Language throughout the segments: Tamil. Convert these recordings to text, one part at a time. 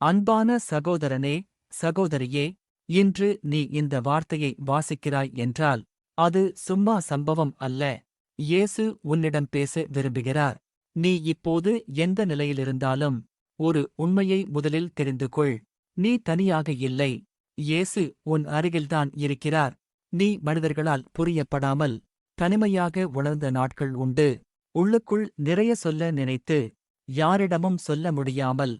அன்பான சகோதரனே சகோதரியே இன்று நீ இந்த வார்த்தையை வாசிக்கிறாய் என்றால் அது சும்மா சம்பவம் அல்ல. இயேசு உன்னிடம் பேச விரும்புகிறார். நீ இப்போது எந்த நிலையிலிருந்தாலும் ஒரு உண்மையை முதலில் தெரிந்து கொள். நீ தனியாக இல்லை. இயேசு உன் அருகில்தான் இருக்கிறார். நீ மனிதர்களால் புரியப்படாமல் தனிமையாக உணர்ந்த நாட்கள் உண்டு. உள்ளுக்குள் நிறைய சொல்ல நினைத்து யாரிடமும் சொல்ல முடியாமல்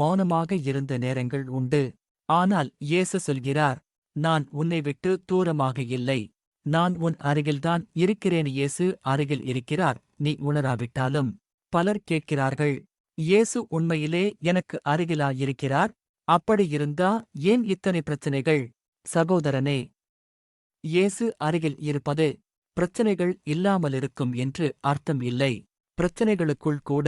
மௌனமாக இருந்த நேரங்கள் உண்டு. ஆனால் இயேசு சொல்கிறார் நான் உன்னை விட்டு தூரமாக இல்லை. நான் உன் அருகில்தான் இருக்கிறேன். இயேசு அருகில் இருக்கிறார். நீ உணராவிட்டாலும் பலர் கேட்கிறார்கள் இயேசு உண்மையிலே எனக்கு அருகிலாயிருக்கிறார். அப்படியிருந்தா ஏன் இத்தனை பிரச்சனைகள்? சகோதரனே இயேசு அருகில் இருப்பது பிரச்சனைகள் இல்லாமலிருக்கும் என்று அர்த்தம் இல்லை. பிரச்சனைகளுக்குள் கூட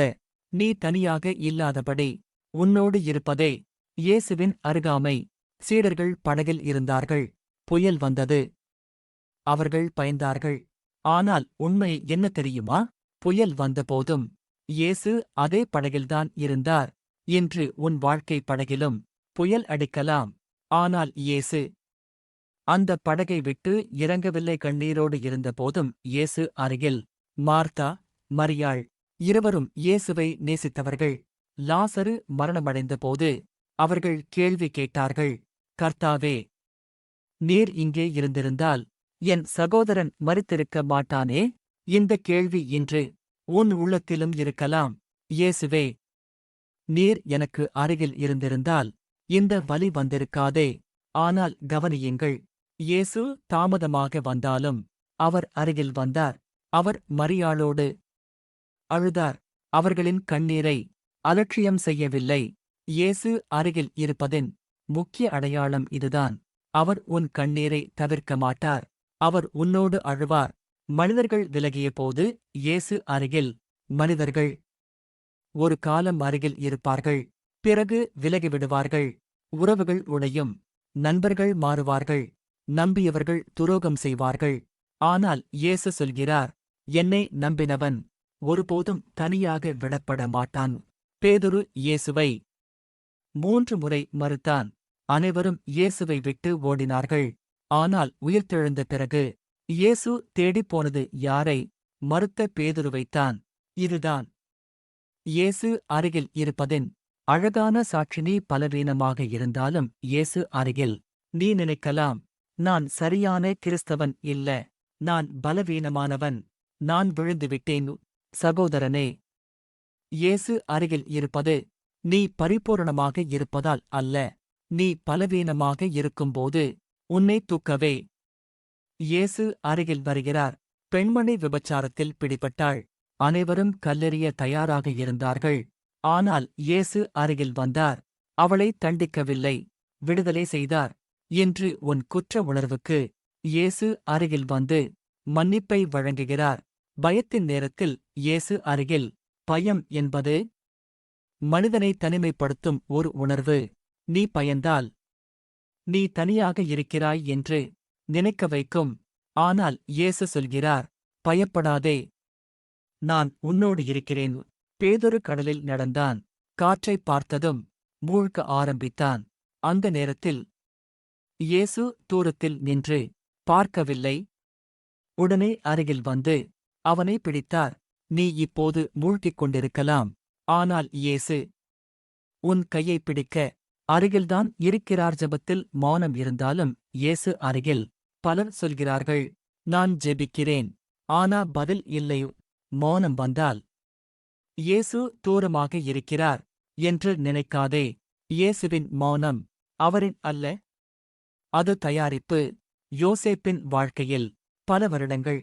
நீ தனியாக இல்லாதபடி உன்னோடு இருப்பதே இயேசுவின் அருகாமை. சீடர்கள் படகில் இருந்தார்கள். புயல் வந்தது. அவர்கள் பயந்தார்கள். ஆனால் உண்மை என்ன தெரியுமா? புயல் வந்தபோதும் இயேசு அதே படகில்தான் இருந்தார். இன்று உன் வாழ்க்கை படகிலும் புயல் அடிக்கலாம். ஆனால் இயேசு அந்த படகை விட்டு இறங்கவில்லை. கண்ணீரோடு இருந்தபோதும் இயேசு அருகில் மார்த்தா மரியாள் இருவரும் இயேசுவை நேசித்தவர்கள். லாசரு மரணமடைந்தபோது அவர்கள் கேள்வி கேட்டார்கள் கர்த்தாவே நீர் இங்கே இருந்திருந்தால் என் சகோதரன் மறித்திருக்க மாட்டானே? இந்த கேள்வி இன்று உன் உள்ளத்திலும் இருக்கலாம். இயேசுவே நீர் எனக்கு அருகில் இருந்திருந்தால் இந்த வலி வந்திருக்காதே. ஆனால் கவனியுங்கள் இயேசு தாமதமாக வந்தாலும் அவர் அருகில் வந்தார். அவர் மரியாளோடு அழுதார். அவர்களின் கண்ணீரை அலட்சியம் செய்யவில்லை. இயேசு அருகில் இருப்பதின் முக்கிய அடையாளம் இதுதான். அவர் உன் கண்ணீரை தவிர்க்க மாட்டார். அவர் உன்னோடு அழுவார். மனிதர்கள் விலகியபோது இயேசு அருகில் மனிதர்கள் ஒரு காலம் அருகில் இருப்பார்கள். பிறகு விலகிவிடுவார்கள். உறவுகள் உடையும். நண்பர்கள் மாறுவார்கள். நம்பியவர்கள் துரோகம் செய்வார்கள். ஆனால் இயேசு சொல்கிறார் என்னை நம்பினவன் ஒருபோதும் தனியாக விடப்பட மாட்டான். பேதுரு இயேசுவை. மூன்று முறை மறுத்தான். அனைவரும் இயேசுவை விட்டு ஓடினார்கள். ஆனால் உயிர்த்தெழுந்த பிறகு இயேசு தேடிப்போனது யாரை? மறுத்த பேதுருவைத்தான். இதுதான். இயேசு அருகில் இருப்பதின். அழகான சாட்சினி பலவீனமாக இருந்தாலும் இயேசு அருகில். நீ நினைக்கலாம் நான் சரியான கிறிஸ்தவன் இல்ல. நான் பலவீனமானவன். நான் விழுந்துவிட்டேன். சகோதரனே இயேசு அருகில் இருப்பது நீ பரிபூரணமாக இருப்பதால் அல்ல. நீ பலவீனமாக இருக்கும்போது உன்னை தூக்கவே. இயேசு அருகில் வருகிறார். பெண்மணி விபச்சாரத்தில் பிடிபட்டாள். அனைவரும் கல்லெறிய தயாராக இருந்தார்கள். ஆனால் இயேசு அருகில் வந்தார். அவளை தண்டிக்கவில்லை. விடுதலை செய்தார். இன்று உன் குற்ற உணர்வுக்கு இயேசு அருகில் வந்து மன்னிப்பை வழங்குகிறார். பயத்தின் நேரத்தில் இயேசு அருகில் பயம் என்பது மனிதனை தனிமைப்படுத்தும் ஒரு உணர்வு. நீ பயந்தால் நீ தனியாக இருக்கிறாய் என்று நினைக்க வைக்கும். ஆனால் இயேசு சொல்கிறார் பயப்படாதே. நான் உன்னோடு இருக்கிறேன். பேதொரு கடலில் நடந்தான். காற்றைப் பார்த்ததும் மூழ்க ஆரம்பித்தான். அந்த நேரத்தில் இயேசு தூரத்தில் நின்று பார்க்கவில்லை. உடனே அருகில் வந்து அவனை பிடித்தார். நீ இப்போது மூழ்கிக் கொண்டிருக்கலாம் ஆனால் இயேசு உன் கையைப் பிடிக்க அருகில்தான் இருக்கிறார் ஜெபத்தில் மௌனம் இருந்தாலும் இயேசு அருகில் பலர் சொல்கிறார்கள் நான் ஜெபிக்கிறேன். ஆனா பதில் இல்லை. மௌனம் வந்தால் இயேசு தூரமாக இருக்கிறார் என்று நினைக்காதே. இயேசுவின் மௌனம் அவரின் அல்ல. அது தயாரிப்பு. யோசேப்பின் வாழ்க்கையில் பல வருடங்கள்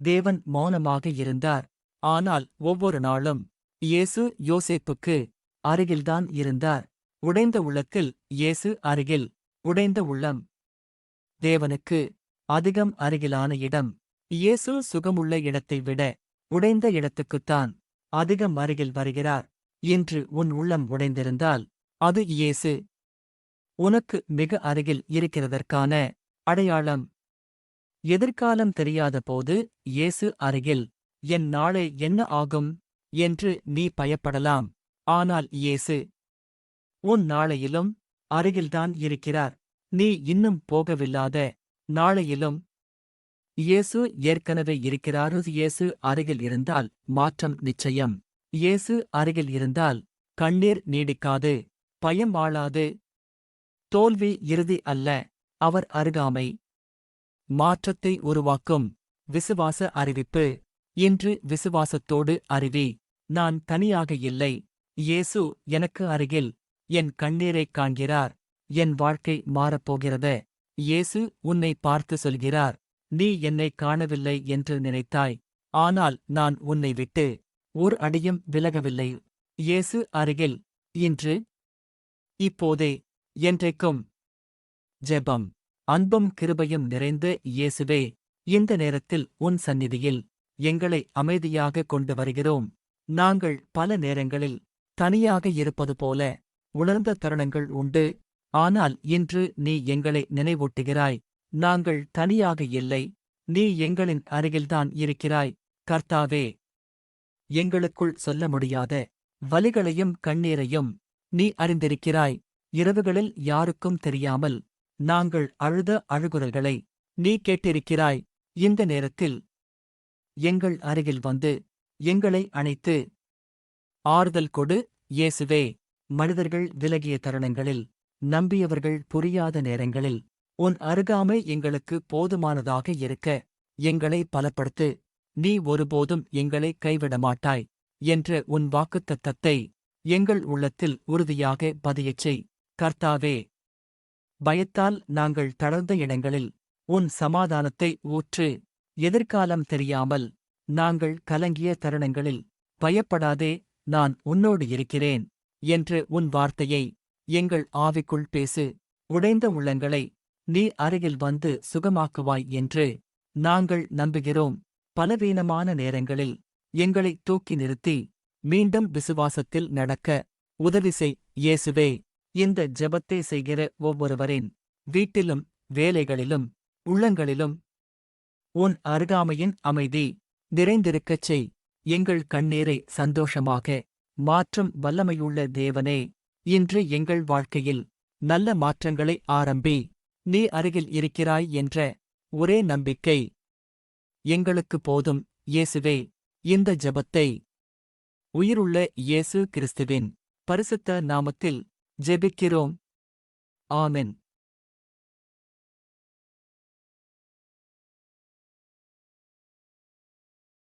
தேவன் மௌனமாக இருந்தார். ஆனால் ஒவ்வொரு நாளும் இயேசு யோசேப்புக்கு அருகில்தான் இருந்தார். உடைந்த உள்ளத்தில் இயேசு அருகில் உடைந்த உள்ளம் தேவனுக்கு அதிகம் அருகிலான இடம். இயேசு சுகமுள்ள இடத்தை விட உடைந்த இடத்துக்குத்தான் அதிகம் அருகில் வருகிறார். இன்று உன் உள்ளம் உடைந்திருந்தால் அது இயேசு உனக்கு மிக அருகில் இருக்கிறதற்கான அடையாளம் எதிர்காலம் தெரியாத போது இயேசு அருகில் என் நாளை என்ன ஆகும்? என்று நீ பயப்படலாம். ஆனால் இயேசு உன் நாளையிலும் அருகில்தான் இருக்கிறார். நீ இன்னும் போகவில்லாத நாளையிலும் இயேசு ஏற்கனவே இருக்கிறாரு. இயேசு அருகில் இருந்தால் மாற்றம் நிச்சயம். இயேசு அருகில் இருந்தால் கண்ணீர் நீடிக்காது. பயம் வாழாது தோல்வி இறுதி அல்ல. அவர் அருகாமை. மாற்றத்தை உருவாக்கும். விசுவாச அறிவிப்பு. இன்று விசுவாசத்தோடு அறிவி நான் தனியாக இல்லை. இயேசு எனக்கு அருகில். என் கண்ணீரைக் காண்கிறார். என் வாழ்க்கை மாறப்போகிறது. இயேசு உன்னை பார்த்து சொல்கிறார். நீ என்னை காணவில்லை என்று நினைத்தாய். ஆனால் நான் உன்னை விட்டு. ஒரு அடியும் விலகவில்லை. இயேசு அருகில். இன்று. இப்போதே. என்றைக்கும். ஜெபம். அன்பும் கிருபையும் நிறைந்த இயேசுவே இந்த நேரத்தில் உன் சந்நிதியில் எங்களை அமைதியாக கொண்டு வருகிறோம். நாங்கள் பல நேரங்களில் தனியாக இருப்பது போல உணர்ந்த தருணங்கள் உண்டு. ஆனால் இன்று நீ எங்களை நினைவூட்டுகிறாய். நாங்கள் தனியாக இல்லை. நீ எங்களின் அருகில்தான் இருக்கிறாய். கர்த்தாவே எங்களுக்குள் சொல்ல முடியாத வலிகளையும் கண்ணீரையும் நீ அறிந்திருக்கிறாய். இரவுகளில் யாருக்கும் தெரியாமல் நாங்கள் அழுத அழுகுரல்களை நீ கேட்டிருக்கிறாய். இந்த நேரத்தில் எங்கள் அருகில் வந்து எங்களை அணைத்து ஆறுதல் கொடு. இயேசுவே மனிதர்கள் விலகிய தருணங்களில் நம்பியவர்கள் புரியாத நேரங்களில் உன் அருகாமை எங்களுக்கு போதுமானதாக இருக்க எங்களை பலப்படுத்து. நீ ஒருபோதும் எங்களை கைவிட மாட்டாய் என்ற உன் வாக்குத்தத்தத்தை எங்கள் உள்ளத்தில் உறுதியாக பதியச் செய். கர்த்தாவே பயத்தால் நாங்கள் தளர்ந்த இடங்களில் உன் சமாதானத்தை ஊற்று. எதிர்காலம் தெரியாமல் நாங்கள் கலங்கிய தருணங்களில் பயப்படாதே நான் உன்னோடு இருக்கிறேன் என்று உன் வார்த்தையை எங்கள் ஆவிக்குள் பேசு. உடைந்த உள்ளங்களை நீ அருகில் வந்து சுகமாக்குவாய் என்று நாங்கள் நம்புகிறோம். பலவீனமான நேரங்களில் எங்களை தூக்கி நிறுத்தி மீண்டும் விசுவாசத்தில் நடக்க உதவி செய் இயேசுவே. இந்த ஜெபத்தை செய்கிற ஒவ்வொருவரின் வீட்டிலும் வேலைகளிலும் உள்ளங்களிலும். உன் அருகாமையின் அமைதி நிறைந்திருக்கச் செய். எங்கள் கண்ணீரை சந்தோஷமாக மாற்றும் வல்லமையுள்ள தேவனே இன்று எங்கள் வாழ்க்கையில் நல்ல மாற்றங்களை ஆரம்பி நீ அருகில் இருக்கிறாய் என்ற ஒரே நம்பிக்கை. எங்களுக்கு போதும் இயேசுவே இந்த ஜெபத்தை. உயிருள்ள இயேசு கிறிஸ்துவின் பரிசுத்த நாமத்தில் ஜெபிக்கிறோம். ஆமென்.